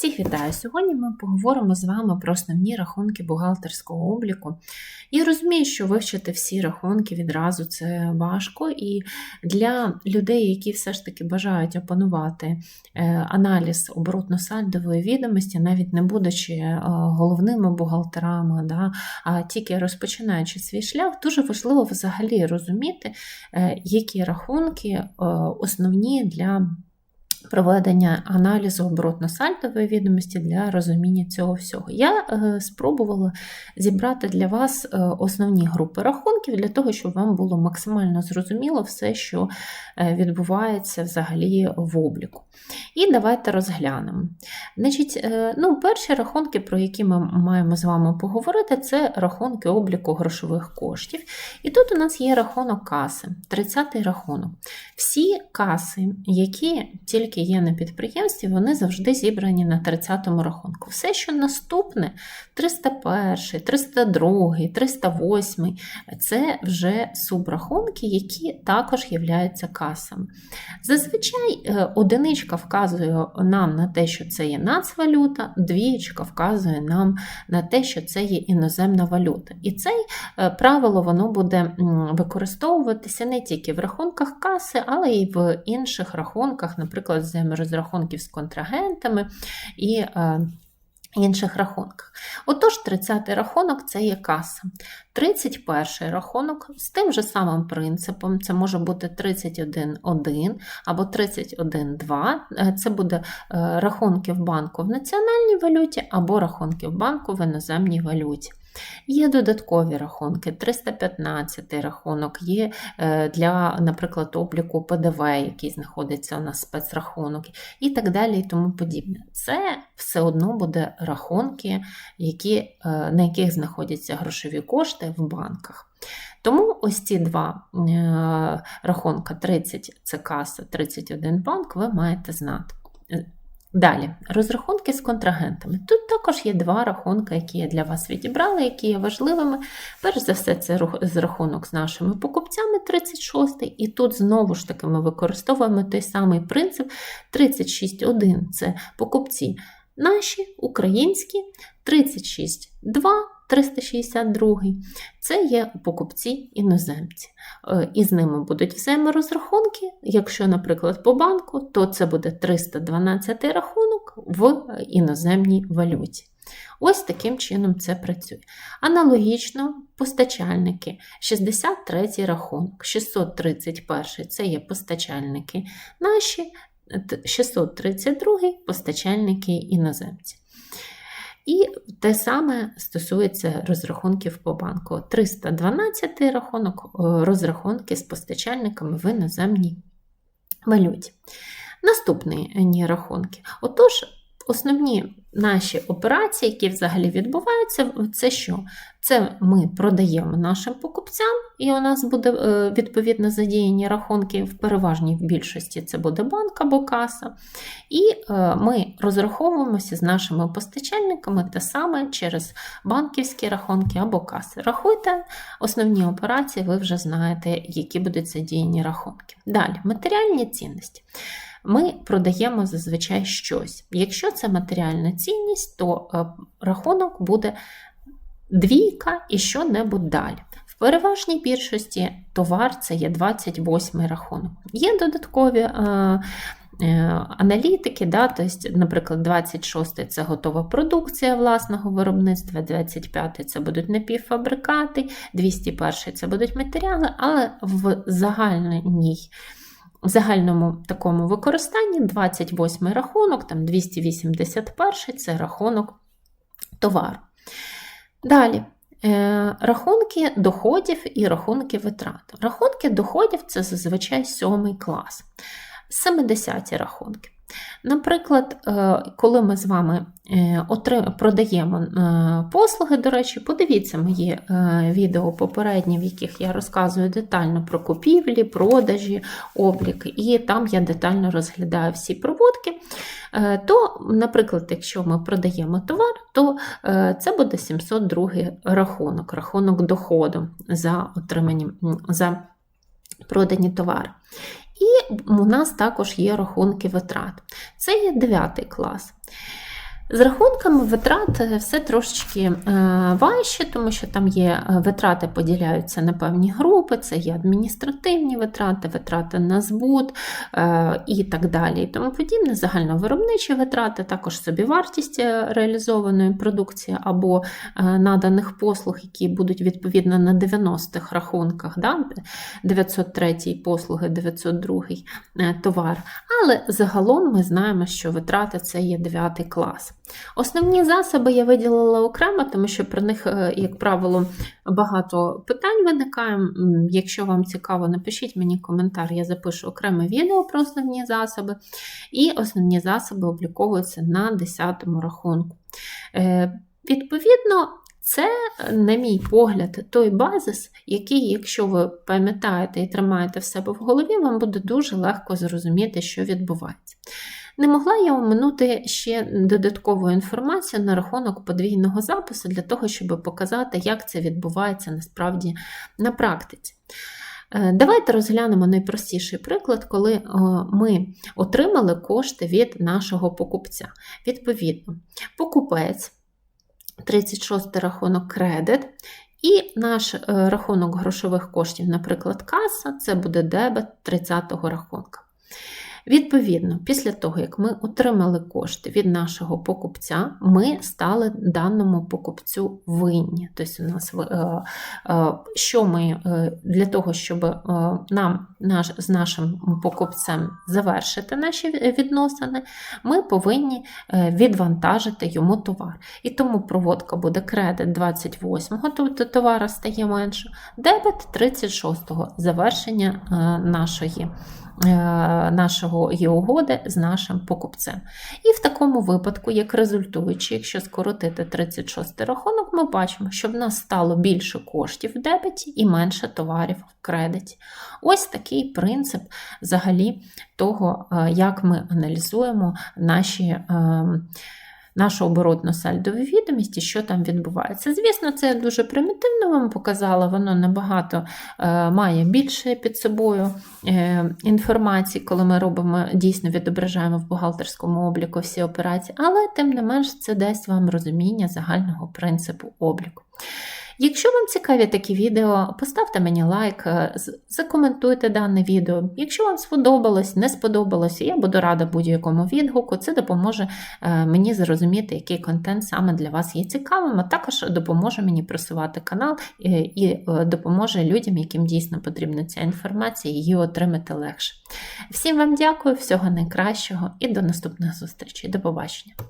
Всіх вітаю! Сьогодні ми поговоримо з вами про основні рахунки бухгалтерського обліку. Я розумію, що вивчити всі рахунки відразу це важко, і для людей, які все ж таки бажають опанувати е, аналіз оборотно-сальдової відомості, навіть не будучи е, головними бухгалтерами, да, а тільки розпочинаючи свій шлях, дуже важливо взагалі розуміти, е, які рахунки основні для проведення аналізу оборотно-сальдової відомості для розуміння цього всього. Я е, спробувала зібрати для вас е, основні групи рахунків, для того, щоб вам було максимально зрозуміло все, що е, відбувається взагалі в обліку. І давайте розглянемо. Значить, ну, Перші рахунки, про які ми маємо з вами поговорити, це рахунки обліку грошових коштів. І тут у нас є рахунок каси, 30-й рахунок. Всі каси, які тільки які є на підприємстві, вони завжди зібрані на 30-му рахунку. Все, що наступне, 301, 302, 308 це вже субрахунки, які також являються касами. Зазвичай е, одиничка вказує нам на те, що це є нацвалюта, двієчка вказує нам на те, що це є іноземна валюта. І це е, правило воно буде використовуватися не тільки в рахунках каси, але й в інших рахунках, наприклад, взаєморозрахунків з контрагентами і е, інших рахунках. Отож, 30-й рахунок це є каса. 31-й рахунок з тим же самим принципом, це може бути 31.1 або 31.2, е, це буде е, рахунки в банку в національній валюті або рахунки в банку в іноземній валюті. Є додаткові рахунки, 315 рахунок, є е, для, наприклад, обліку ПДВ, який знаходиться у нас спецрахунок, і так далі, і тому подібне. Це все одно буде рахунки, які, е, на яких знаходяться грошові кошти в банках. Тому ось ці два е, рахунка 30 це каса, 31 банк, ви маєте знати. Далі, розрахунки з контрагентами. Тут також є два рахунки, які я для вас відібрала, які є важливими. Перш за все, це рахунок з нашими покупцями 36 і тут знову ж таки ми використовуємо той самий принцип 36.1 це покупці наші, українські, 36.2 362 це є покупці іноземці. Е, і з ними будуть взаєморозрахунки. Якщо, наприклад, по банку, то це буде 312 рахунок в іноземній валюті. Ось таким чином це працює. Аналогічно, постачальники 63 рахунок, 631 це є постачальники наші, 632 постачальники іноземці. І те саме стосується розрахунків по банку. 312 рахунок, е, розрахунки з постачальниками в іноземній валюті. Наступні рахунки. Отож, основні наші операції, які взагалі відбуваються, це що? Це ми продаємо нашим покупцям, і у нас буде е, відповідно задіяні рахунки в переважній більшості це буде банк або каса. І е, ми розраховуємося з нашими постачальниками те саме через банківські рахунки або каси. Рахуйте основні операції, ви вже знаєте, які будуть задіяні рахунки. Далі, матеріальні цінності ми продаємо зазвичай щось. Якщо це матеріальна цінність, то е, рахунок буде двійка і що-небудь далі. В переважній більшості товар це є 28 рахунок. Є додаткові. Е, е, аналітики, да, тобто, наприклад, 26 це готова продукція власного виробництва, 25 це будуть напівфабрикати, 201 це будуть матеріали, але в загальній загальному такому використанні 28 рахунок, там 281 це рахунок товару. Далі. Е, рахунки доходів і рахунки витрат. Рахунки доходів це зазвичай сьомий клас. 70 рахунки. Наприклад, е, коли ми з вами е, продаємо е, послуги, до речі, подивіться мої відео попередні, в яких я розказую детально про купівлі, продажі, облік, і там я детально розглядаю всі проводки. То, наприклад, якщо ми продаємо товар, то це буде 702 рахунок, рахунок доходу за отримані за продані товари. І у нас також є рахунки витрат. Це є 9 клас. З рахунками витрат е, все трошечки е, важче, тому що там є е, витрати поділяються на певні групи, це є адміністративні витрати, витрати на збут і так далі. І тому подібне, загальновиробничі витрати, також собівартість реалізованої продукції або наданих послуг, які будуть відповідно на 90-х рахунках, да? 903 послуги, 902 е, товар. Але загалом ми знаємо, що витрати це є 9 клас. Основні засоби я виділила окремо, тому що про них, е, як правило, багато питань виникає. Якщо вам цікаво, напишіть мені коментар, я запишу окреме відео про основні засоби. І основні засоби обліковуються на 10 рахунку. Е, Відповідно, це, на мій погляд, той базис, який, якщо ви пам'ятаєте і тримаєте в себе в голові, вам буде дуже легко зрозуміти, що відбувається. Не могла я оминути ще додаткову інформацію на рахунок подвійного запису для того, щоб показати, як це відбувається насправді на практиці. Е, Давайте розглянемо найпростіший приклад, коли е, ми отримали кошти від нашого покупця. Відповідно, покупець, 36 рахунок кредит, і наш е, рахунок грошових коштів, наприклад, каса, це буде дебет 30-го рахунка. Відповідно, після того, як ми отримали кошти від нашого покупця, ми стали даному покупцю винні. Тобто, у нас е, е, що ми е, для того, щоб нам наш, з нашим покупцем завершити наші відносини, ми повинні відвантажити йому товар. І тому проводка буде кредит 28-го, тобто товара стає менше, дебет 36-го завершення нашої нашого є угоди з нашим покупцем. І в такому випадку, як результуючи, якщо скоротити 36 рахунок, ми бачимо, що в нас стало більше коштів в дебеті і менше товарів в кредиті. Ось такий принцип взагалі того, е, як ми аналізуємо наші. Нашу оборотну сальдову відомість і що там відбувається. Звісно, це я дуже примітивно вам показала, воно набагато е, має більше під собою е, інформації, коли ми робимо, дійсно відображаємо в бухгалтерському обліку всі операції, але тим не менш це дасть вам розуміння загального принципу обліку. Якщо вам цікаві такі відео, поставте мені лайк, е, закоментуйте дане відео. Якщо вам сподобалось, не сподобалось, я буду рада будь-якому відгуку. Це допоможе е, мені зрозуміти, який контент саме для вас є цікавим, а також допоможе мені просувати канал е, і допоможе людям, яким дійсно потрібна ця інформація, її отримати легше. Всім вам дякую, всього найкращого і до наступних зустрічей. До побачення!